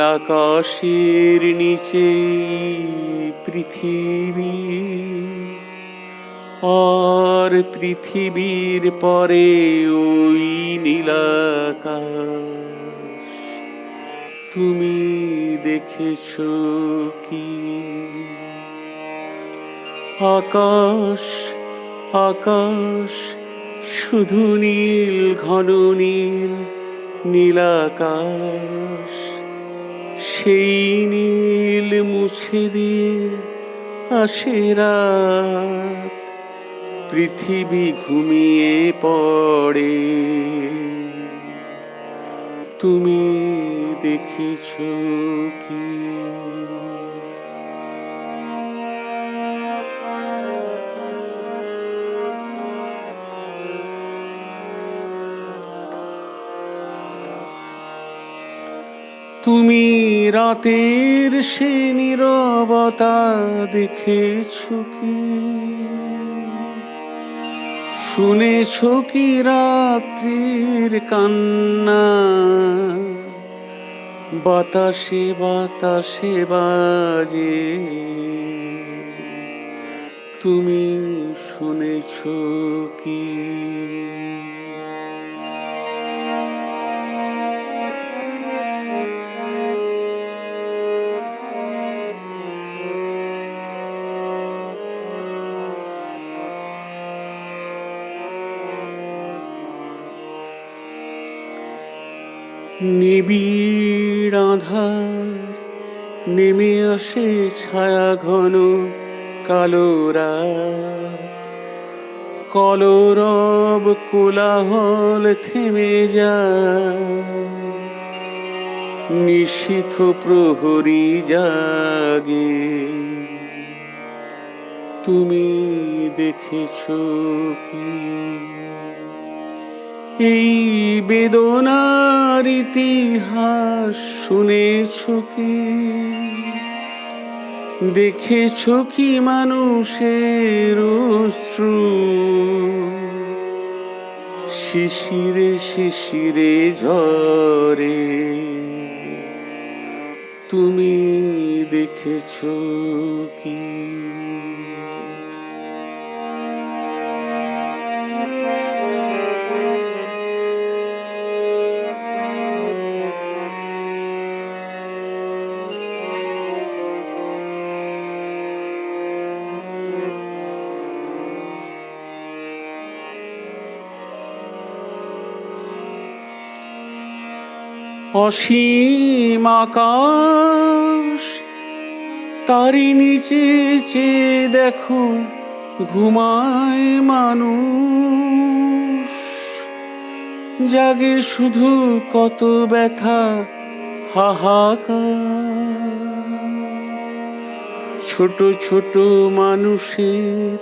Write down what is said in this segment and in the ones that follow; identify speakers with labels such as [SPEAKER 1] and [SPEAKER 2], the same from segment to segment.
[SPEAKER 1] আকাশের নিচে পৃথিবী। আর পৃথিবীর পরে ওই নীলাকাশ। তুমি দেখেছ কি? আকাশ আকাশ, শুধু নীল, ঘন নীল নীলাকাশ। সেই নীল মুছে দিয়ে আসে রাত। পৃথিবী ঘুমিয়ে পড়ে। তুমি দেখেছ কি? তুমি রাতের সে নীরবতা দেখেছ কি? শুনেছ কি রাত্রির কান্না? বাতাসে বাতাসে বাজে। তুমি শুনেছ কি? নিবিড় আধার, নেমে আসে ছায়া ঘন কালো কলরব কোলাহল থেমে যায়, নিশীথ প্রহরী জাগে। তুমি দেখেছ কি? এই বেদনার ইতিহাস শুনেছ কি? দেখেছ কি মানুষের অশ্রু? শিশিরে শিশিরে ঝরে। তুমি দেখেছ কি? অসীম আকাশ তারি নিচে চেয়ে দেখো ঘুমায় মানুষ। জাগে শুধু কত ব্যথা, হাহাকার। ছোট ছোট মানুষের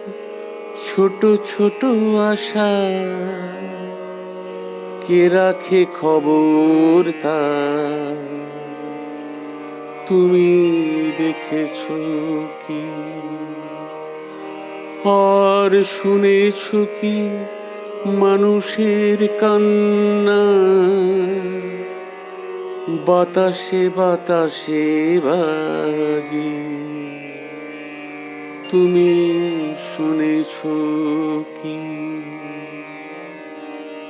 [SPEAKER 1] ছোট ছোট আশা। কে রাখে খবর তা তুমি দেখেছ কি? আর শুনেছ কি মানুষের কান্না? বাতাসে বাতাসে বাজে। তুমি শুনেছ কি?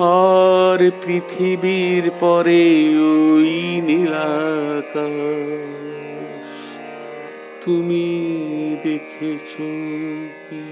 [SPEAKER 1] আর পৃথিবীর পরে ওই নীলাকাশ তুমি দেখেছ কি?